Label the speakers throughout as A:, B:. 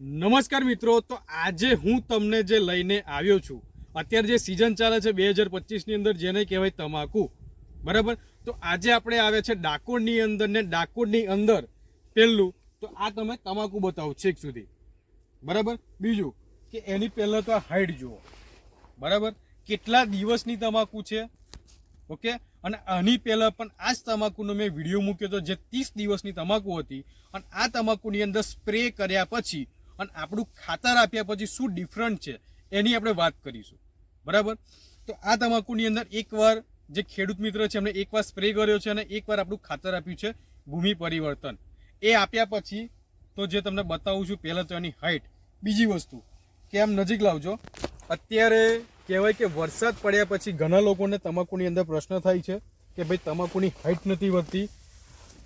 A: નમસ્કાર મિત્રો, તો આજે હું તમને જે લઈને આવ્યો છું, અત્યારે જે સિઝન ચાલે છે બે હજાર પચીસની અંદર જેને કહેવાય તમાકુ, બરાબર? તો આજે આપણે આવે છે ડાકોરની અંદર ને ડાકોરની અંદર પહેલું, તો આ તમે તમાકુ બતાવો છેક સુધી, બરાબર? બીજું, કે એની પહેલાં તો આ હાઈટ જુઓ, બરાબર? કેટલા દિવસની તમાકુ છે, ઓકે? અને આની પહેલાં પણ આ જ તમાકુનો મેં વીડિયો મૂક્યો હતો, જે ત્રીસ દિવસની તમાકુ હતી, અને આ તમાકુની અંદર સ્પ્રે કર્યા પછી અને આપણું ખાતર આપ્યા પછી શું ડિફરન્ટ છે, એની આપણે વાત કરીશું. બરાબર? તો આ તમાકુની અંદર એકવાર જે ખેડૂત મિત્ર છે, એમણે એકવાર સ્પ્રે કર્યો છે અને એકવાર આપણું ખાતર આપ્યું છે ભૂમિ પરિવર્તન. એ આપ્યા પછી તો જે તમને બતાવું છું પહેલાં તો એની હાઈટ બીજી વસ્તુ કે આમ નજીક લાવજો. અત્યારે કહેવાય કે વરસાદ પડ્યા પછી ઘણા લોકોને તમાકુની અંદર પ્રશ્ન થાય છે કે ભાઈ તમાકુની હાઈટ નથી વધતી.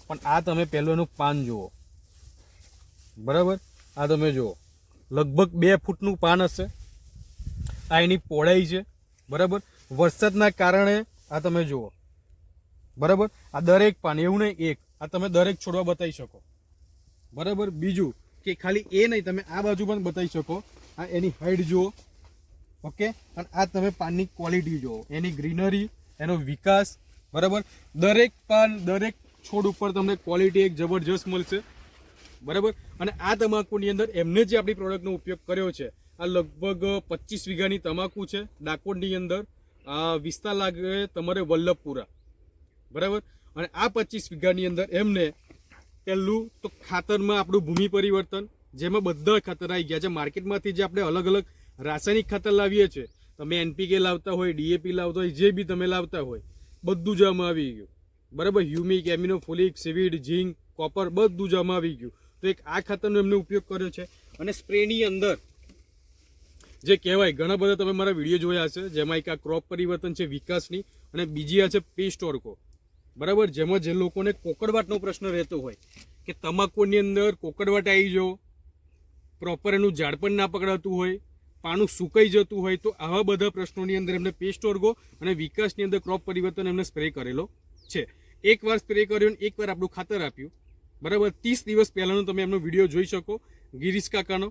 A: પણ આ તમે પહેલું પાન જુઓ. બરાબર? આ તમે જુઓ. લગભગ બે ફૂટનું પાન હશે. આ એની પહોળાઈ છે. બરાબર? વરસાદના કારણે આ તમે જુઓ. બરાબર? આ દરેક પાન, એવું નહીં, એક. આ તમે દરેક છોડવા બતાવી શકો. બરાબર? બીજું કે ખાલી એ નહીં, તમે આ બાજુ પણ બતાવી શકો. આ એની હાઈટ જુઓ. ઓકે? અને આ તમે પાનની ક્વોલિટી જુઓ. એની ગ્રીનરી એનો વિકાસ. બરાબર? દરેક પાન, દરેક છોડ ઉપર તમને ક્વોલિટી એક જબરજસ્ત મળશે. બરાબર? અને આ તમાકુની અંદર એમને જે આપણી પ્રોડક્ટનો ઉપયોગ કર્યો છે, આ લગભગ પચીસ વીઘાની તમાકુ છે ડાકોરની અંદર. આ વિસ્તાર લાગે તમારે વલ્લભપુરા. બરાબર? અને આ પચીસ વીઘાની અંદર એમને પહેલું તો ખાતરમાં આપણું ભૂમિ પરિવર્તન, જેમાં બધા ખાતર આવી ગયા છે. માર્કેટમાંથી જે આપણે અલગ અલગ રાસાયણિક ખાતર લાવીએ છીએ, તમે એનપીકે લાવતા હોય, ડીએપી લાવતા હોય, જે બી તમે લાવતા હોય, બધું જ આવી ગયું. બરાબર? હ્યુમિક એમિનોફોલિક સિવિડ, ઝીંક, કોપર બધું જ આવી ગયું. તો એક આ ખાતરનો એમને ઉપયોગ કર્યો છે. અને સ્પ્રેની અંદર જે કહેવાય, ઘણા બધા તમે મારા વીડિયો જોયા હશે, જેમાં એક આ ક્રોપ પરિવર્તન છે વિકાસની અને બીજી આ છે પેસ્ટ ઓર્કો. બરાબર? જેમાં જે લોકોને કોકડવાટનો પ્રશ્ન રહેતો હોય કે તમાકુની અંદર કોકડવાટ આવી જાઓ પ્રોપર એનું ઝાડ પણ ના પકડાતું હોય પાનું સુકાઈ જતું હોય, તો આવા બધા પ્રશ્નોની અંદર એમને પેસ્ટ ઓર્ગો અને વિકાસની અંદર ક્રોપ પરિવર્તન એમને સ્પ્રે કરેલો છે. એકવાર સ્પ્રે કર્યો અને એકવાર આપણું ખાતર આપ્યું. બરાબર, ત્રીસ દિવસ પહેલાંનો તમે એમનો વીડિયો જોઈ શકો, ગિરીશ કાકાનો.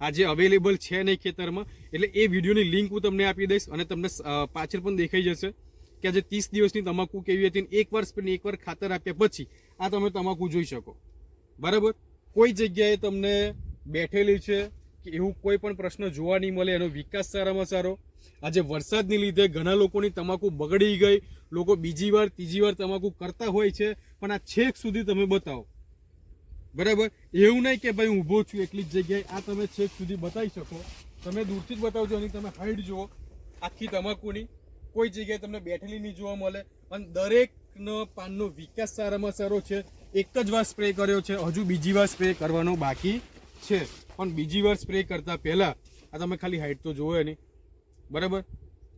A: આજે અવેલેબલ છે નહીં ખેતરમાં, એટલે એ વિડીયોની લિંક હું તમને આપી દઈશ અને તમને પાછળ પણ દેખાઈ જશે કે આજે ત્રીસ દિવસની તમાકુ કેવી હતી એક વાર સ્પ્રે એકવાર ખાતર આપ્યા પછી આ તમે તમાકુ જોઈ શકો. બરાબર? કોઈ જગ્યાએ તમને બેઠેલી છે કે એવું કોઈ પણ પ્રશ્ન જોવા નહીં મળે, એનો વિકાસ સારામાં સારો. આજે વરસાદની લીધે ઘણા લોકોની તમાકુ બગડી ગઈ, લોકો બીજી વાર, ત્રીજી વાર તમાકુ કરતા હોય છે, પણ આ છેક સુધી તમે બતાવો. બરાબર? એવું નહીં કે ભાઈ ઊભો છું એટલી જ જગ્યાએ. આ તમે છેક સુધી બતાવી શકો. તમે દૂરથી જ બતાવજો અને તમે હાઈટ જુઓ. આખી તમાકુની કોઈ જગ્યાએ તમને બેઠેલી નહીં જોવા મળે. અને દરેકનો પાનનો વિકાસ સારામાં સારો છે. એક જ વાર સ્પ્રે કર્યો છે. હજુ બીજી વાર સ્પ્રે કરવાનો બાકી છે. પણ બીજી વાર સ્પ્રે કરતાં પહેલાં આ તમે ખાલી હાઈટ તો જોવો એની. બરાબર?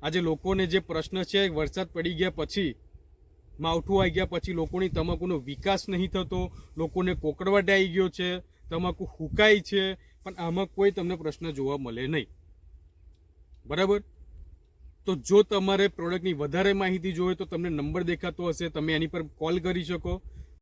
A: આજે લોકોને જે પ્રશ્ન છે, વરસાદ પડી ગયા પછી માવઠું આવી ગયા પછી લોકોની તમાકુનો વિકાસ નહીં થતો, લોકોને કોકડવાટ આવી ગયો છે, તમાકુ હુકાય છે, પણ આમાં કોઈ તમને પ્રશ્ન જોવા મળે નહીં. બરાબર? તો જો તમારે પ્રોડક્ટની વધારે માહિતી જોઈએ તો તમને નંબર દેખાતો હશે, તમે એની પર કોલ કરી શકો.